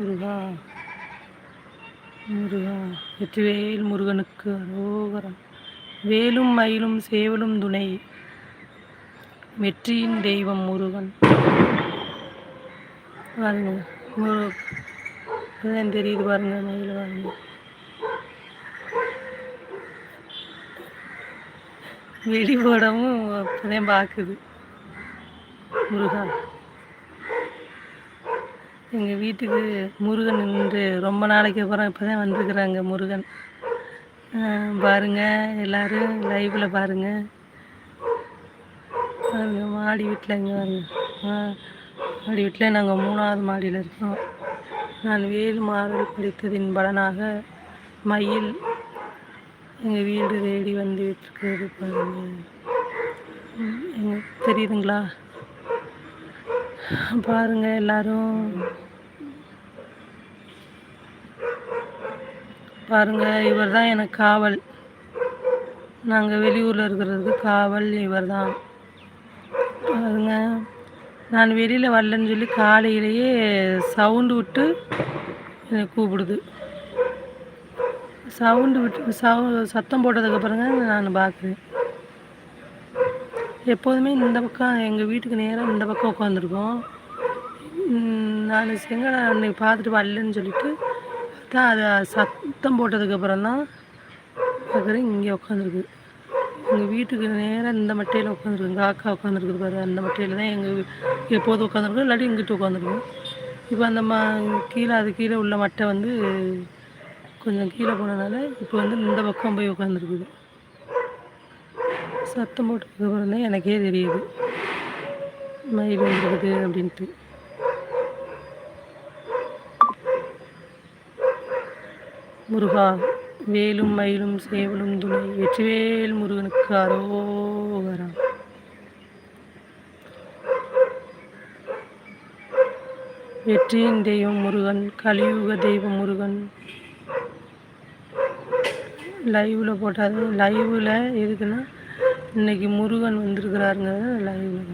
முருகா முருகா வெற்றிவேல் முருகனுக்கு அரோகரம். வேலும் மயிலும் சேவலும் துணை. வெற்றியின் தெய்வம் முருகன். பாருங்க முரு தெரியுது பாருங்க மயில் பாருங்க வெளிப்படமும் அப்பதான் பார்க்குது. முருகா எங்கள் வீட்டுக்கு முருகன் நின்று ரொம்ப நாளைக்கு அப்புறம் இப்போ தான் வந்துருக்குறாங்க முருகன். பாருங்கள் எல்லோரும் லைவில் பாருங்கள் பாருங்க மாடி வீட்டில் இங்கே பாருங்க. மாடி வீட்டில் நாங்கள் மூணாவது மாடியில் இருக்கோம். நான் வேல் மாறல் படித்ததின் பலனாக மயில் எங்கள் வீடு தேடி வந்து இருக்கிறது பாருங்கள் எங்களுக்கு தெரியுதுங்களா? பாருங்க எல்லாரும். பாருங்க இவர் தான் எனக்கு காவல். நாங்கள் வெளியூரில் இருக்கிறதுக்கு காவல் இவர் தான் பாருங்க நான் வெளியில் வரலன்னு சொல்லி காலையிலேயே சவுண்டு விட்டு என்னை கூப்பிடுது. சவுண்டு விட்டு சவு சத்தம் போட்டதுக்கப்புறங்க நான் பார்க்குறேன் எப்போதுமே இந்த பக்கம் எங்கள் வீட்டுக்கு நேராக இந்த பக்கம் உட்காந்துருக்கோம் நான் செங்கடை அன்னைக்கு பார்த்துட்டு வரலன்னு சொல்லிட்டு தான் அது சத்தம் போட்டதுக்கப்புறம் தான் பார்க்குறேன் இங்கே உட்காந்துருக்கு எங்கள் வீட்டுக்கு நேராக இந்த மட்டையில் உட்காந்துருக்கு எங்கள் அக்கா உட்காந்துருக்குது பாரு அந்த மட்டையில் தான் எங்கள் எப்போதும் உட்காந்துருக்கோம் இல்லாட்டி இங்கிட்டு உட்காந்துருக்கோம் இப்போ அந்த மா கீழே அது கீழே உள்ள மட்டை வந்து கொஞ்சம் கீழே போனதுனால இப்போ வந்து இந்த பக்கம் போய் உட்காந்துருக்குது சத்தம் போட்டதுக்கப்புறம் தான் எனக்கே தெரியுது. மயில் வந்துருக்குது அப்படின்ட்டு. முருகா வேலும் மயிலும் சேவலும் துணை வெற்றிவேல் முருகனுக்கு அரோகரா. வெற்றியின் தெய்வம் முருகன் கலியுக தெய்வம் முருகன். லைவில் போட்டாது லைவில் எதுக்குன்னா இன்னைக்கு முருகன் வந்திருக்கிறாருங்க லைவில்